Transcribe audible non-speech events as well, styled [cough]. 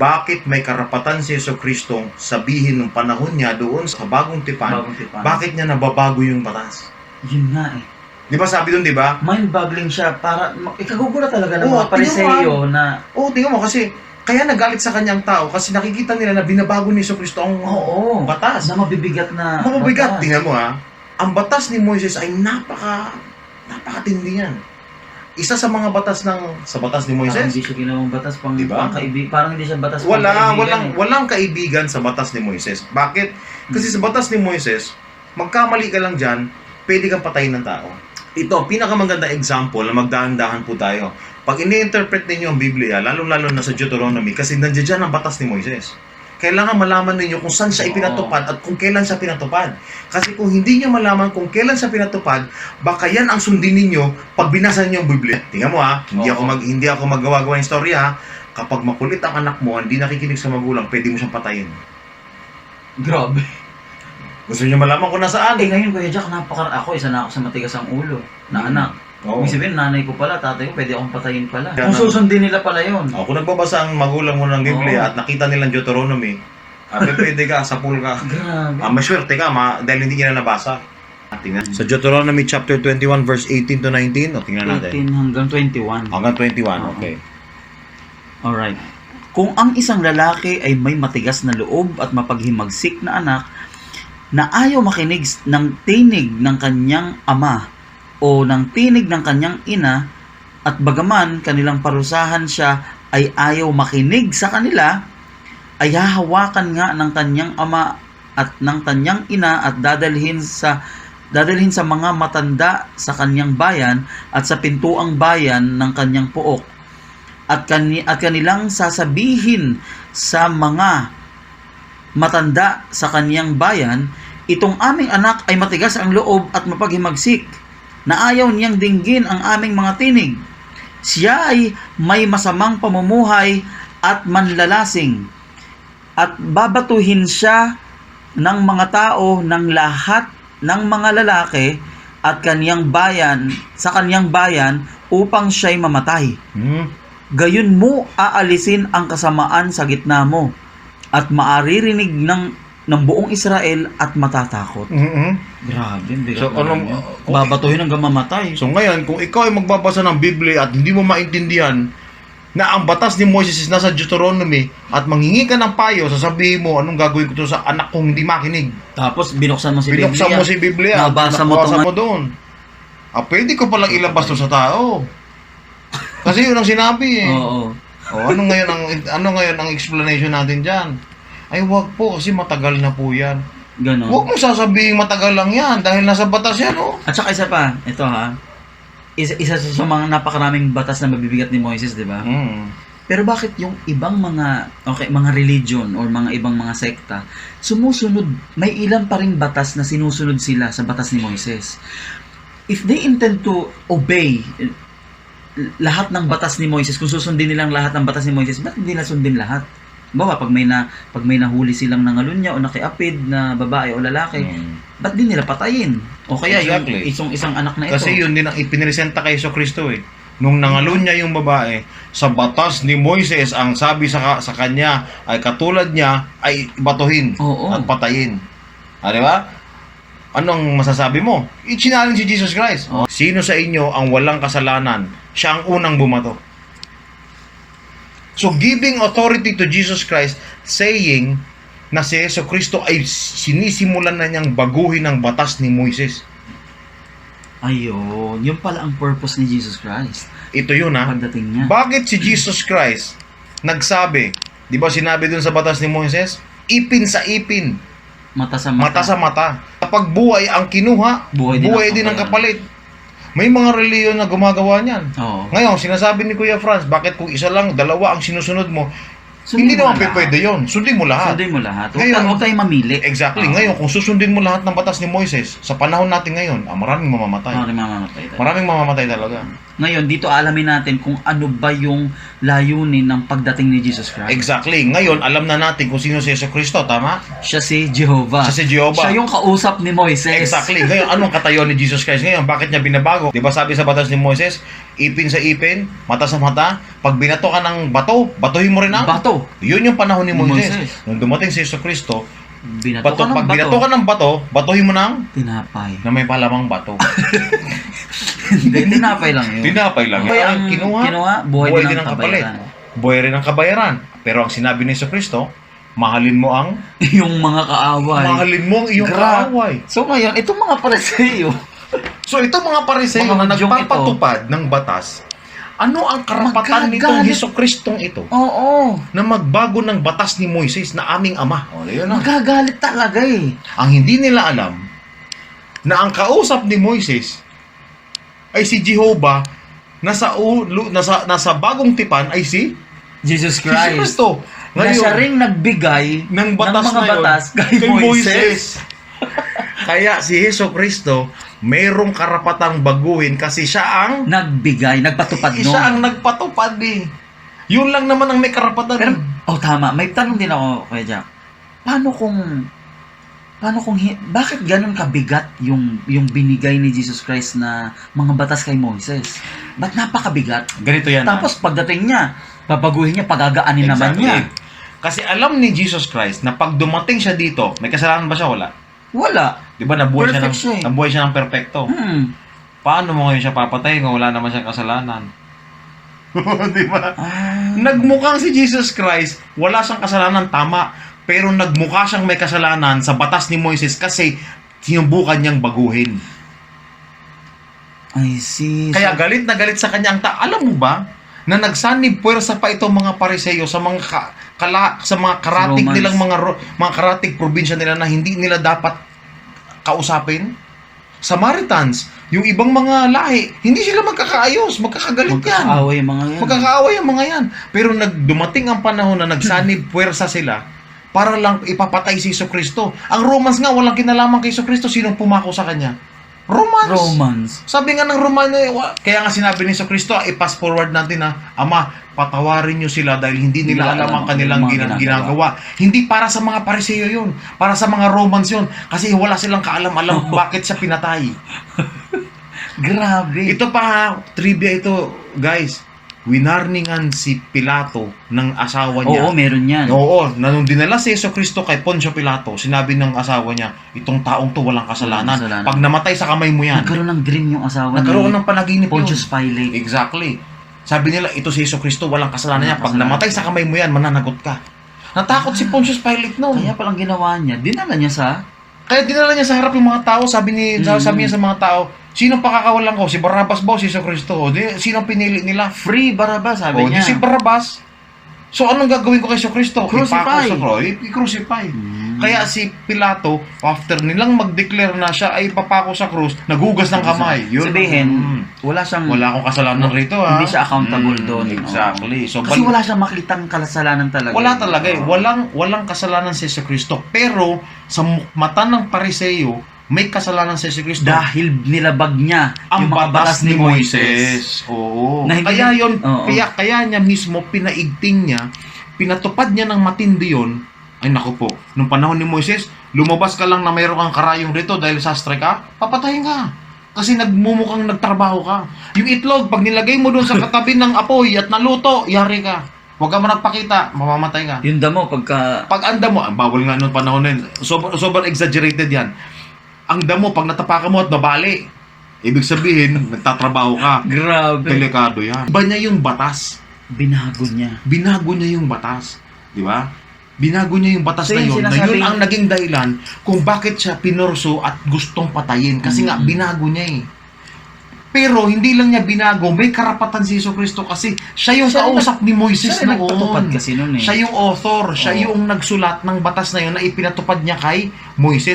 Bakit may karapatan si Yeso Kristong sabihin ng panahon niya doon sa bagong tipan, Bagong tipan. bakit niya nababago yung batas? Yun nga eh. Di ba sabi doon, di ba? Mind-boggling siya para, ikagugulat talaga ng Oo, mga pariseyo na, Oo, tingnan mo kasi kaya nagalit sa kanyang tao kasi nakikita nila na binabago ni Yeso Kristo ang oo, batas. na mabibigat na Mababigat. batas. Tingnan mo ha. Ang batas ni Moises ay napaka napakatindi yan. Isa sa mga batas ng sa batas ni Parang Moises, hindi siya ginawang batas pang, Diba? pang kaibig, parang hindi siya batas pang wala kaibigan walang eh. walang kaibigan sa batas ni Moises. Bakit? Kasi sa batas ni Moises, magkamali ka lang diyan, pwede kang patayin ng tao. Ito, pinakamaganda example na magdahan-dahan po tayo. Pag ini-interpret ninyo ang Biblia, lalo-lalo na sa Deuteronomy, kasi nandiyan dyan ang batas ni Moises. Kailangan malaman ninyo kung saan siya ipinatupad at kung kailan siya pinatupad. Kasi kung hindi niyo malaman kung kailan siya pinatupad, baka yan ang sundin ninyo pag binasa niyo ang Biblia. Tingnan mo ha, hindi Oo. ako mag hindi ako magawa-gawa ng storya ha. Kapag makulit ang anak mo, hindi nakikinig sa magulang, pwede mo siyang patayin. Grabe. Gusto niyo malaman kung nasaan? Eh ngayon Kuya Jack, napaka ako, isa na ako sa matigas ang ulo na Hmm. anak. Oo. Ibig sabihin, nanay ko pala, tatay ko, pwede akong patayin pala. Kung susundin nila pala yun. Oh, kung nagbabasa ang magulang mo ng Biblia at nakita nilang Deuteronomy, abe [laughs] pwede ka, sa pool ka. Grabe. Ah, maswerte ka, ma, dahil hindi niya na nabasa. Ah, Tingnan. Sa Deuteronomy chapter 21 verse 18 to 19, o tingnan natin. 18 hanggang 21. Hanggang 21, Oo. okay. Alright. Kung ang isang lalaki ay may matigas na loob at mapaghimagsik na anak na ayaw makinig ng tinig ng kanyang ama o ng tinig ng kanyang ina at bagaman kanilang parusahan siya ay ayaw makinig sa kanila, ay hahawakan nga ng kanyang ama at ng kanyang ina at dadalhin sa dadalhin sa mga matanda sa kanyang bayan at sa pintuang bayan ng kanyang puok. At, kani, at kanilang sasabihin sa mga matanda sa kaniyang bayan, itong aming anak ay matigas ang loob at mapaghimagsik, na ayaw niyang dinggin ang aming mga tinig. Siya ay may masamang pamumuhay at manlalasing, at babatuhin siya ng mga tao ng lahat ng mga lalaki at kaniyang bayan sa kaniyang bayan upang siya'y mamatay. Hmm. Gayon mo aalisin ang kasamaan sa gitna mo at maaririnig ng ng buong Israel at matatakot. Mhm. Grabe, bigat So, anong- kung- Babatuhin hanggang mamatay. So ngayon, kung ikaw ay magbabasa ng Biblia at hindi mo maintindihan na ang batas ni Moses is nasa Deuteronomy at manghingi ka ng payo, sasabihin mo anong gagawin ko to sa anak kong hindi makinig. Tapos binuksan mo si Binuksan Biblia. mo si Biblia. Nabasa mo tong- mo doon. Ah, pwede ko palang ilabas to sa tao. Kasi yun ang sinabi eh. [laughs] Oo. O, ano ngayon ang ano ngayon ang explanation natin diyan? Ay wag po kasi matagal na po 'yan. Ganon. Huwag mo sasabihin matagal lang 'yan dahil nasa batas 'yan, oh. At saka isa pa, ito ha. Isa, isa sa mga napakaraming batas na mabibigat ni Moises, di ba? Mm. Pero bakit yung ibang mga okay, mga religion or mga ibang mga sekta sumusunod may ilan pa ring batas na sinusunod sila sa batas ni Moises. If they intend to obey lahat ng batas ni Moises, kung susundin nilang lahat ng batas ni Moises, bakit hindi nila sundin lahat? Bawa, pag may na pag may nahuli silang nangalunya o nakiapid na babae o lalaki, Mm. ba't di nila patayin? O kaya Exactly. yung isang isang anak na ito. Kasi yun din ang ipiniresenta kay Yeso Kristo eh. Nung nangalunya yung babae, sa batas ni Moises, ang sabi sa, sa kanya ay katulad niya ay batuhin Oo. at patayin. Ah, di ba? Anong masasabi mo? I-challenge si Jesus Christ. Oo. Sino sa inyo ang walang kasalanan? Siya ang unang bumato. So giving authority to Jesus Christ, saying na si Yeso Kristo ay sinisimulan na niyang baguhin ang batas ni Moises. Ayun, yun pala ang purpose ni Jesus Christ. Ito yun ha. Pagdating niya. Bakit si Jesus Christ nagsabi, di ba sinabi dun sa batas ni Moises, ipin sa ipin, mata sa mata. mata sa mata. Kapag buhay ang kinuha, Buhay buhay, din din, ang ang kapalit. May mga reliyon na gumagawa niyan. Oo. Ngayon, sinasabi ni Kuya Franz, bakit kung isa lang, dalawa ang sinusunod mo, Sundin hindi mo naman lahat. pwede yun. Sundin mo lahat. Sundin mo lahat. Huwag, Ngayon- ta- huwag mamili. Exactly. Oo. Ngayon, kung susundin mo lahat ng batas ni Moises, sa panahon natin ngayon, ah, maraming mamamatay. Maraming mamamatay tayo. Maraming mamamatay talaga. Ngayon, dito alamin natin kung ano ba yung layunin ng pagdating ni Jesus Christ. Exactly. Ngayon, alam na natin kung sino si Yeso Kristo, tama? Siya si Jehovah. Siya si Jehovah. Siya yung kausap ni Moises. Exactly. [laughs] Ngayon, anong katayuan ni Jesus Christ ngayon? Bakit niya binabago? Di ba sabi sa batas ni Moises, ipin sa ipin, mata sa mata, Pag binato ka ng bato, batuhin mo rin ang Bato. Yun yung panahon ni Moises. Moises. Nung dumating si Yeso Kristo, Binato bato, ka ng pag bato. binato ka ng bato, batuhin mo ng Tinapay. na may palamang bato. [laughs] Hindi, tinapay lang yun. Tinapay lang. Kaya Ang kinuha, kinuha, buhay, buhay din ang kapalit. kabayaran. buhay rin ang kabayaran. Pero ang sinabi ni Yeso Kristo, mahalin mo ang [laughs] yung mga kaaway. mahalin mo ang iyong Gra- kaaway. So ngayon, itong mga pareseyo, So ito mga pariseyo Mga na nagpapatupad ng batas, ano ang karapatan nitong. Heso Kristong ito oo, na magbago ng batas ni Moises na aming ama? O, yun na. magagalit talaga eh. Ang hindi nila alam na ang kausap ni Moises ay si Jehovah nasa ulo, nasa nasa bagong tipan ay si Jesus Jesus Christ. Kristo. na siya Ngayon, ring nagbigay ng batas ng mga na yun batas kay, Moises. [laughs] Kaya si Heso Kristo mayroong karapatang baguhin kasi siya ang Nagbigay, nagpatupad nun. siya ang nagpatupad eh. Yun lang naman ang may karapatan. Pero, oh tama, may tanong din ako, Kuya Jack. Paano kung, paano kung, bakit ganun kabigat yung, yung binigay ni Jesus Christ na mga batas kay Moises? Ba't napakabigat? ganito yan. ah. Tapos pagdating niya, babaguhin niya, pagagaanin naman Exactly. niya. Kasi alam ni Jesus Christ na pag dumating siya dito, may kasalanan ba siya? Wala. Wala. Di ba nabuhay siya, ng, Perfect siya eh. nabuhay siya ng perfecto? Hmm. Paano mo ngayon siya papatay kung wala naman siyang kasalanan? [laughs] Di ba? Ah, Nagmukhang si Jesus Christ, wala siyang kasalanan, tama. Pero nagmukha siyang may kasalanan sa batas ni Moises kasi sinubukan niyang baguhin. I see. Kaya galit na galit sa kanya ang ta. Alam mo ba na nagsanib puwersa pa itong mga pariseyo sa mga ka- kala, sa mga karatig Romans. nilang mga mga karatig probinsya nila na hindi nila dapat kausapin? Samaritans, yung ibang mga lahi, hindi sila magkakaayos, magkakagalit yan. magkakaaway yung mga yan. Magkakaaway ang mga yan. Pero nagdumating ang panahon na nagsanib puwersa sila para lang ipapatay si Kristo. Ang Romans nga, walang kinalaman kay Kristo. Sinong pumako sa kanya? Romans. Romans. Sabi nga ng Romano, kaya nga sinabi ni Kristo, i-pass forward natin na, Ama, patawarin niyo sila dahil hindi nila alam ang kanilang gina- ginagawa. ginagawa. Hindi para sa mga Pariseo yun. Para sa mga Romans yun. Kasi wala silang kaalam-alam [laughs] bakit siya pinatay. [laughs] Grabe. Ito pa ha, trivia ito, guys. Winarningan si Pilato ng asawa niya. Oo, meron yan. Oo, na nung dinala si Yeso Kristo kay Poncio Pilato, sinabi ng asawa niya, itong taong to walang kasalanan. Walang kasalanan. Pag namatay sa kamay mo yan, Nagkaroon ng dream yung asawa nagkaroon ni ng panaginip. Pontius Pilate. Exactly. Sabi nila, ito si Yeso Kristo, walang kasalanan niya. Walang Pag kasalanan. namatay sa kamay mo yan, mananagot ka. Natakot si Pontius Pilate noon. Kaya palang ginawa niya, dinala niya sa Kaya dinala niya sa harap yung mga tao, sabi ni Mm. sabi niya sa mga tao, sino pakakawalan ko? Si Barrabas ba o si Yeso Kristo? O, di, sino pinili nila? free Barabbas, sabi o, di niya. si Barrabas. So anong gagawin ko kay Yeso Kristo? Crucify. Ipako sa cross, i-crucify. Hmm. Kaya si Pilato, after nilang mag-declare na siya ay papako sa krus, nagugas ng kamay. Yun. Sabihin, Mm. wala siyang wala akong kasalanan rito ha. Hindi siya accountable Mm, doon. Exactly. So, kasi wala siyang makitang kasalanan talaga. wala talaga eh. Walang, walang kasalanan si Yesu Kristo. Pero, sa mata ng pariseyo, may kasalanan si Yesu Kristo. Dahil nilabag niya ang yung mga batas ni Moises. Oo. Na kaya yon, kaya kaya niya mismo pinaigting niya, pinatupad niya ng matindi yon. Ay naku po, nung panahon ni Moises, lumabas ka lang na mayroon kang karayong rito dahil sastre ka, papatayin ka. Kasi nagmumukhang nagtrabaho ka. Yung itlog, pag nilagay mo doon sa [laughs] katabi ng apoy at naluto, yari ka. Huwag ka mo nagpakita, mamamatay ka. Yung damo, pagka... Pag ang damo, bawal nga noong panahon na yun, sobrang, sobrang exaggerated yan. Ang damo, pag natapakan mo at nabali, ibig sabihin, nagtatrabaho ka. Grabe. Delikado yan. Iba niya yung batas. Binago niya. Binago niya yung batas. Di ba? Binago niya yung batas So, na yun. Na yun ang naging dahilan kung bakit siya pinorso at gustong patayin. Kasi nga, Mm. binago niya eh. Pero hindi lang niya binago, may karapatan si Yeso Kristo kasi siya yung Siya kausap ni Moises Siya noon. kasi nun eh. Siya yung author, siya Oo. yung nagsulat ng batas na yun na ipinatupad niya kay Moises.